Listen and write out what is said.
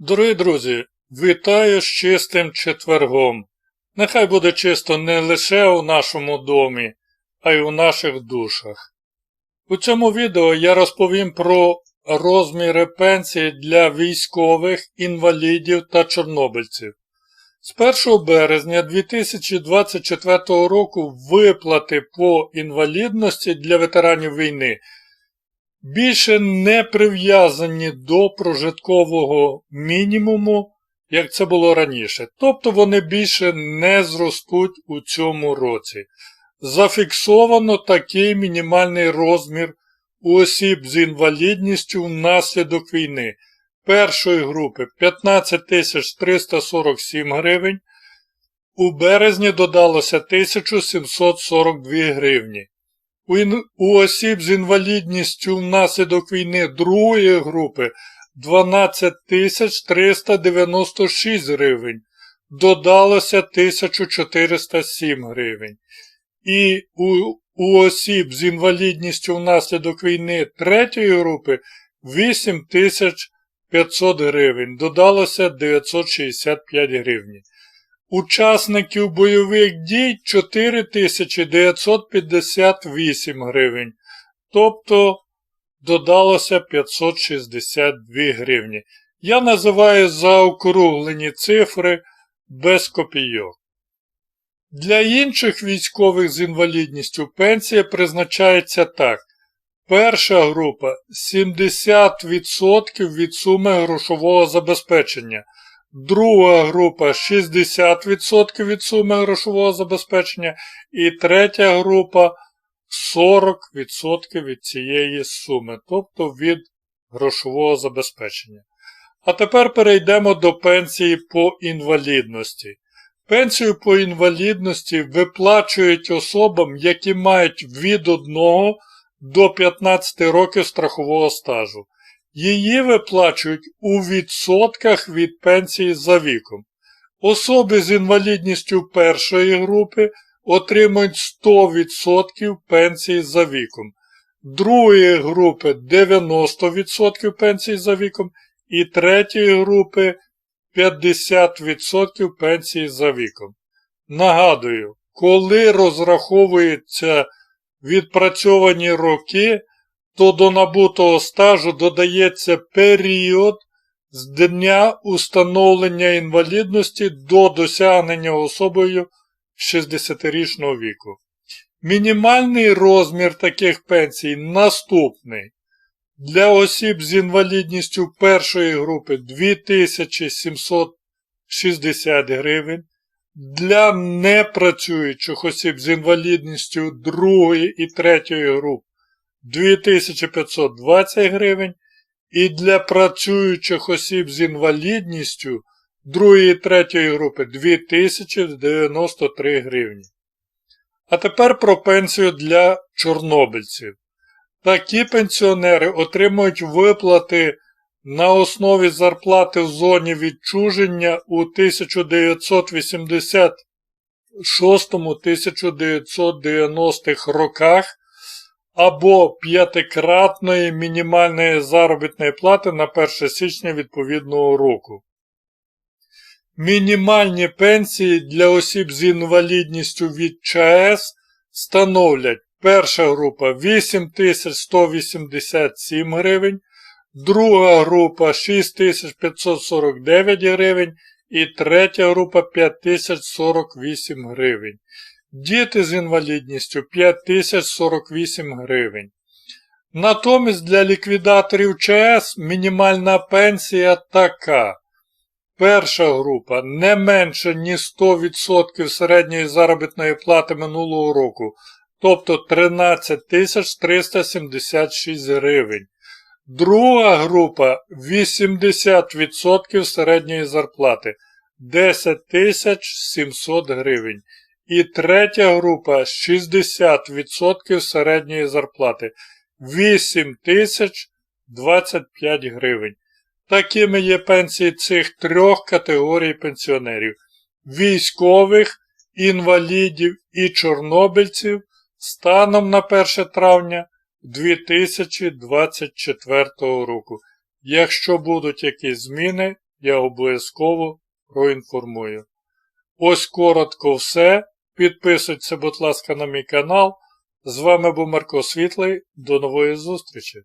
Дорогі друзі, вітаю з чистим четвергом. Нехай буде чисто не лише у нашому домі, а й у наших душах. У цьому відео я розповім про розміри пенсії для військових, інвалідів та чорнобильців. З 1 березня 2024 року виплати по інвалідності для ветеранів війни більше не прив'язані до прожиткового мінімуму, як це було раніше. Тобто вони більше не зростуть у цьому році. Зафіксовано такий мінімальний розмір осіб з інвалідністю внаслідок війни. Першої групи 15 347 гривень. У березні додалося 1742 гривні. У, осіб з інвалідністю внаслідок війни другої групи 12 396 гривень. Додалося 1407 гривень. І у, у осіб з інвалідністю внаслідок війни третьої групи 8500 гривень. Додалося 965 гривень. Учасників бойових дій 4958 гривень. Тобто додалося 562 гривні. Я називаю заокруглені цифри без копійок. Для інших військових з інвалідністю пенсія призначається так. Перша група 70% від суми грошового забезпечення. Друга група 60% від суми грошового забезпечення. І третя група 40% від цієї суми, тобто від грошового забезпечення. А тепер перейдемо до пенсії по інвалідності. Пенсію по інвалідності виплачують особам, які мають від 1 до 15 років страхового стажу. Її виплачують у відсотках від пенсії за віком. Особи з інвалідністю першої групи отримують 100% пенсії за віком, другої групи 90% пенсії за віком і третьої групи 50% пенсії за віком. Нагадую, коли розраховуються відпрацьовані роки, то до набутого стажу додається період з дня установлення інвалідності до досягнення особою 60-річного віку. Мінімальний розмір таких пенсій наступний. Для осіб з інвалідністю першої групи 2760 гривень. Для непрацюючих осіб з інвалідністю другої і третьої груп 2520 гривень. І для працюючих осіб з інвалідністю другої і третьої групи 2093 гривні. А тепер про пенсію для чорнобильців. Такі пенсіонери отримують виплати на основі зарплати в зоні відчуження у 1986-1990 роках або п'ятикратної мінімальної заробітної плати на 1 січня відповідного року. Мінімальні пенсії для осіб з інвалідністю від ЧАЕС становлять перша група 8187 гривень, друга група 6549 гривень і третя група 5048 гривень. Діти з інвалідністю 5048 гривень. Натомість для ліквідаторів ЧС мінімальна пенсія така. Перша група не менше ніж 100% середньої заробітної плати минулого року, тобто 13 376 гривень. Друга група 80% середньої зарплати 10 700 гривень. І третя група 60% середньої зарплати 8 025 гривень. Такими є пенсії цих трьох категорій пенсіонерів військових, інвалідів і чорнобильців станом на 1 травня 2024 року. Якщо будуть якісь зміни, я обов'язково проінформую. Ось коротко все. Підписуйтесь, будь ласка, на мій канал. З вами був Марко Світлий. До нової зустрічі!